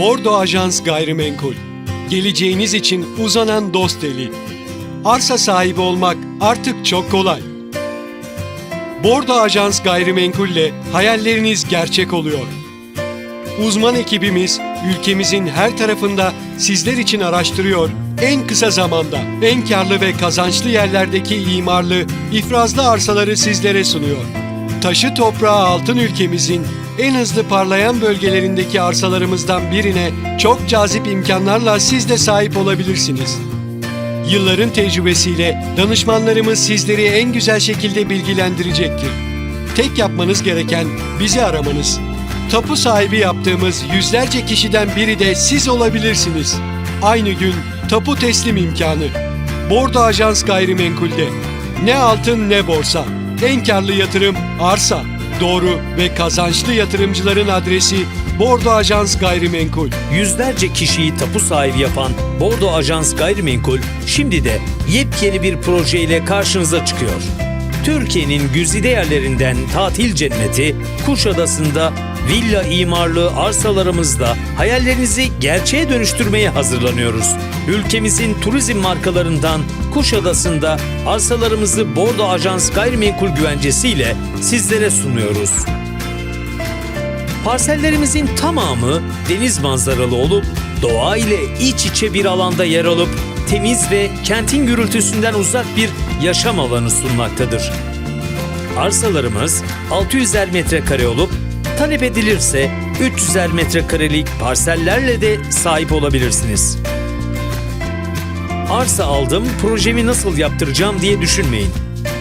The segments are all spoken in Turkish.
Bordo Ajans Gayrimenkul. Geleceğiniz için uzanan dost eli. Arsa sahibi olmak artık çok kolay. Bordo Ajans Gayrimenkul'le hayalleriniz gerçek oluyor. Uzman ekibimiz ülkemizin her tarafında sizler için araştırıyor, en kısa zamanda en karlı ve kazançlı yerlerdeki imarlı, ifrazlı arsaları sizlere sunuyor. Taşı toprağı altın ülkemizin en hızlı parlayan bölgelerindeki arsalarımızdan birine çok cazip imkanlarla siz de sahip olabilirsiniz. Yılların tecrübesiyle danışmanlarımız sizleri en güzel şekilde bilgilendirecektir. Tek yapmanız gereken bizi aramanız. Tapu sahibi yaptığımız yüzlerce kişiden biri de siz olabilirsiniz. Aynı gün tapu teslim imkanı. Bordo Ajans Gayrimenkul'de. Ne altın ne borsa. En karlı yatırım arsa. Doğru ve kazançlı yatırımcıların adresi Bordo Ajans Gayrimenkul. Yüzlerce kişiyi tapu sahibi yapan Bordo Ajans Gayrimenkul şimdi de yepyeni bir projeyle karşınıza çıkıyor. Türkiye'nin güzide yerlerinden tatil cenneti Kuşadası'nda villa imarlı arsalarımızda hayallerinizi gerçeğe dönüştürmeye hazırlanıyoruz. Ülkemizin turizm markalarından Kuşadası'nda arsalarımızı Bordo Ajans Gayrimenkul güvencesiyle sizlere sunuyoruz. Parsellerimizin tamamı deniz manzaralı olup doğa ile iç içe bir alanda yer alıp temiz ve kentin gürültüsünden uzak bir yaşam alanı sunmaktadır. Arsalarımız 600'er metrekare olup talep edilirse 300'er metrekarelik parsellerle de sahip olabilirsiniz. Arsa aldım, projemi nasıl yaptıracağım diye düşünmeyin.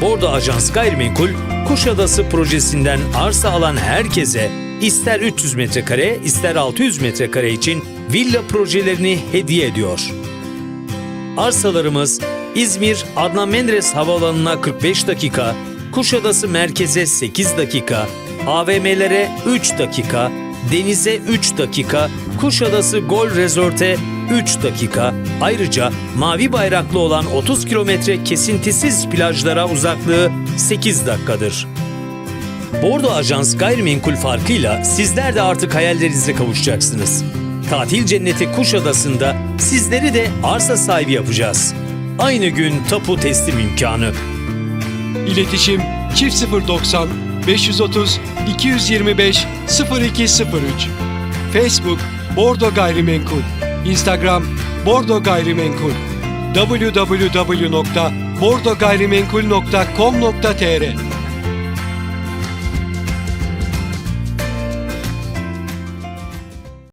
Bordo Ajans Gayrimenkul, Kuşadası projesinden arsa alan herkese ister 300 metrekare ister 600 metrekare için villa projelerini hediye ediyor. Arsalarımız İzmir Adnan Menderes Havaalanı'na 45 dakika, Kuşadası merkeze 8 dakika, AVM'lere 3 dakika, denize 3 dakika, Kuşadası Gol Resort'e 3 dakika, ayrıca mavi bayraklı olan 30 kilometre kesintisiz plajlara uzaklığı 8 dakikadır. Bordo Ajans gayrimenkul farkıyla sizler de artık hayallerinize kavuşacaksınız. Tatil cenneti Kuşadası'nda sizleri de arsa sahibi yapacağız. Aynı gün tapu teslim imkanı. İletişim çift 090 530 225 0203 Facebook Bordo Gayrimenkul. Instagram Bordo Gayrimenkul. www.bordogayrimenkul.com.tr